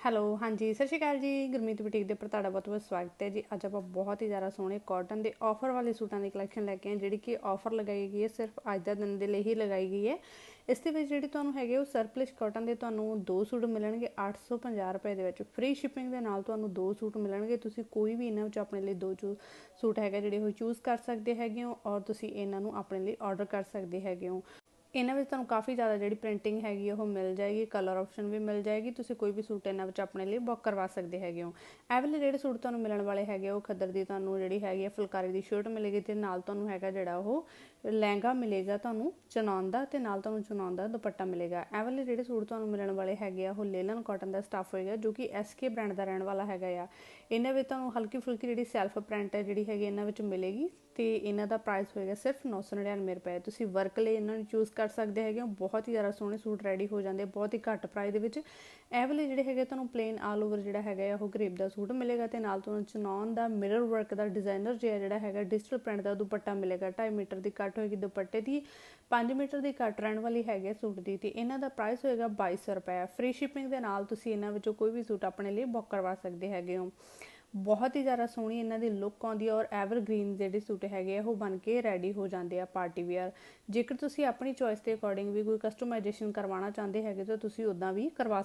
Hello, ਹਾਂਜੀ, ਸਤਿ ਸ਼੍ਰੀ ਅਕਾਲ ਜੀ। ਗੁਰਮੀਤ ਬੁਟੀਕ ਦੇ ਪਰ ਤੁਹਾਡਾ ਬਹੁਤ ਬਹੁਤ ਸਵਾਗਤ ਹੈ ਜੀ। ਅੱਜ ਆਪਾਂ ਬਹੁਤ ਹੀ ਜ਼ਿਆਦਾ ਸੋਹਣੇ ਕਾਟਨ ਦੇ ਆਫਰ ਵਾਲੇ ਸੂਟਾਂ ਦੀ ਕਲੈਕਸ਼ਨ ਲੈ ਕੇ ਆਏ ਜਿਹੜੀ ਕਿ ਆਫਰ ਲਗਾਈ ਗਈ ਹੈ, ਸਿਰਫ ਅੱਜ ਦਾ ਦਿਨ ਦੇ ਲਈ ਹੀ ਲਗਾਈ ਗਈ ਹੈ। ਇਸ ਦੇ ਵਿੱਚ ਜਿਹੜੀ ਤੁਹਾਨੂੰ ਹੈਗੇ ਉਹ ਸਰਪਲਸ ਕਾਟਨ ਦੇ ਤੁਹਾਨੂੰ ਦੋ ਸੂਟ ਮਿਲਣਗੇ 850 ਰੁਪਏ ਦੇ ਵਿੱਚ। ਫ੍ਰੀ ਸ਼ਿਪਿੰਗ ਦੇ ਨਾਲ ਤੁਹਾਨੂੰ ਦੋ ਸੂਟ ਮਿਲਣਗੇ। ਤੁਸੀਂ ਕੋਈ ਵੀ ਇਹਨਾਂ ਵਿੱਚ ਆਪਣੇ ਲਈ ਦੋ ਸੂਟ ਹੈਗਾ ਜਿਹੜੇ ਉਹ ਚੂਜ਼ ਕਰ ਸਕਦੇ ਹੈਗੇ ਹੋ, ਔਰ ਤੁਸੀਂ ਇਹਨਾਂ ਨੂੰ ਆਪਣੇ ਲਈ ਆਰਡਰ ਕਰ ਸਕਦੇ ਹੈਗੇ ਹੋ। ਇਹਨਾਂ ਵਿੱਚ ਤੁਹਾਨੂੰ ਕਾਫੀ ਜ਼ਿਆਦਾ ਜਿਹੜੀ ਪ੍ਰਿੰਟਿੰਗ ਹੈਗੀ ਉਹ ਮਿਲ ਜਾਏਗੀ ਕਲਰ ਆਪਸ਼ਨ ਵੀ ਮਿਲ ਜਾਏਗੀ, ਤੁਸੀਂ ਕੋਈ ਵੀ ਸੂਟ ਇਹਨਾਂ ਵਿੱਚ ਆਪਣੇ ਲਈ ਬੁੱਕ ਕਰਵਾ ਸਕਦੇ ਹੈਗੇ ਹੋ। ਇਹ ਵਾਲੇ ਜਿਹੜੇ ਸੂਟ ਤੁਹਾਨੂੰ ਮਿਲਣ ਵਾਲੇ ਹੈਗੇ ਉਹ ਖੱਦਰ ਦੀ ਤੁਹਾਨੂੰ ਜਿਹੜੀ ਹੈਗੀ ਹੈ ਫੁਲਕਾਰੀ ਦੀ ਸ਼ਰਟ ਮਿਲੇਗੀ ਤੇ ਨਾਲ ਤੁਹਾਨੂੰ ਹੈਗਾ ਜਿਹੜਾ ਉਹ ਲਹਿੰਗਾ ਮਿਲੇਗਾ ਤੁਹਾਨੂੰ ਚਨਾਉਣ ਦਾ ਤੇ ਨਾਲ ਤੁਹਾਨੂੰ ਚਨਾਉਣ ਦਾ ਦੁਪੱਟਾ ਮਿਲੇਗਾ। ਇਹ ਵਾਲੇ ਜਿਹੜੇ ਸੂਟ ਤੁਹਾਨੂੰ ਮਿਲਣ ਵਾਲੇ ਹੈਗੇ ਆ, ਉਹ ਲੇਲਨ ਕਾਟਨ ਦਾ ਸਟਾਫ ਹੋਏਗਾ, ਜੋ ਕਿ ਐਸਕੇ ਬ੍ਰਾਂਡ ਦਾ ਰਹਿਣ ਵਾਲਾ ਹੈਗਾ ਆ। ਇਹਨਾਂ ਵਿੱਚ ਤੁਹਾਨੂੰ ਹਲਕੀ ਫੁਲਕੀ ਜਿਹੜੀ ਸੈਲਫ ਪ੍ਰਿੰਟ ਹੈ, ਜਿਹੜੀ ਹੈਗੀ ਇਹਨਾਂ ਵਿੱਚ ਮਿਲੇਗੀ ਤੇ ਇਹਨਾਂ ਦਾ ਪ੍ਰਾਈਸ ਹੋਏਗਾ ਸਿਰਫ 999 ਰੁਪਏ। ਤੁਸੀਂ ਵਰਕ ਲਈ ਇਹਨਾਂ ਨੂੰ ਚੂਜ਼ ਕਰ ਸਕਦੇ ਹੈਗੇ ਹੋ, ਬਹੁਤ ਹੀ ਜ਼ਿਆਦਾ ਸੋਹਣੇ ਸੂਟ ਰੈਡੀ ਹੋ ਜਾਂਦੇ ਬਹੁਤ ਹੀ ਘੱਟ ਪ੍ਰਾਈਸ ਦੇ ਵਿੱਚ। ਇਹ ਵਾਲੇ ਜਿਹੜੇ ਹੈਗੇ ਤੁਹਾਨੂੰ ਪਲੇਨ ਆਲ ਓਵਰ ਜਿਹੜਾ ਹੈਗਾ ਉਹ ਗ੍ਰੇਪ ਦਾ ਸੂਟ ਮਿਲੇਗਾ ਤੇ ਨਾਲ ਤੁਹਾਨੂੰ ਚਨੌਨ ਦਾ ਮਿਰਰ ਵਰਕ ਦਾ ਡਿਜ਼ਾਈਨਰ ਜਿਹੜਾ ਹੈਗਾ ਡਿਜੀਟਲ ਪ੍ਰਿੰਟ ਦਾ ਦੁਪੱਟਾ ਮਿਲੇਗਾ 2.5 ਮੀਟਰ ਦੀ ਕੱਟ ਹੋਏਗੀ ਦੁਪੱਟੇ ਦੀ 5 ਮੀਟਰ ਦੀ ਕੱਟ ਰਹਿਣ ਵਾਲੀ ਹੈਗੇ ਸੂਟ ਦੀ ਤੇ ਇਹਨਾਂ ਦਾ ਪ੍ਰਾਈਸ ਹੋਏਗਾ 2200 ਰੁਪਏ। ਫ੍ਰੀ ਸ਼ਿਪਿੰਗ ਦੇ ਨਾਲ ਤੁਸੀਂ ਇਹਨਾਂ ਵਿੱਚੋਂ ਕੋਈ ਵੀ ਸੂਟ ਆਪਣੇ ਲਈ ਬੁੱਕ ਕਰਵਾ ਸਕਦੇ ਹੈਗੇ ਹੋ। ਬਹੁਤ ਹੀ ਜ਼ਿਆਦਾ ਸੋਹਣੀ ਇਹਨਾਂ ਦੀ ਲੁੱਕ ਆਉਂਦੀ ਹੈ ਔਰ ਐਵਰਗ੍ਰੀਨ ਜਿਹੜੇ ਸੂਟ ਹੈਗੇ ਆ, ਉਹ ਬਣ ਕੇ ਰੈਡੀ ਹੋ ਜਾਂਦੇ ਆ ਪਾਰਟੀ ਵੇਅਰ ਜੇਕਰ ਤੁਸੀਂ ਆਪਣੀ ਚੋਇਸ ਦੇ ਅਕੋਰਡਿੰਗ ਵੀ ਕੋਈ ਕਸਟਮਾਈਜੇਸ਼ਨ ਕਰਵਾਉਣਾ ਚਾਹੁੰਦੇ ਹੈਗੇ ਤਾਂ ਤੁਸੀਂ ਉਦਾਂ ਵੀ ਕਰਵਾ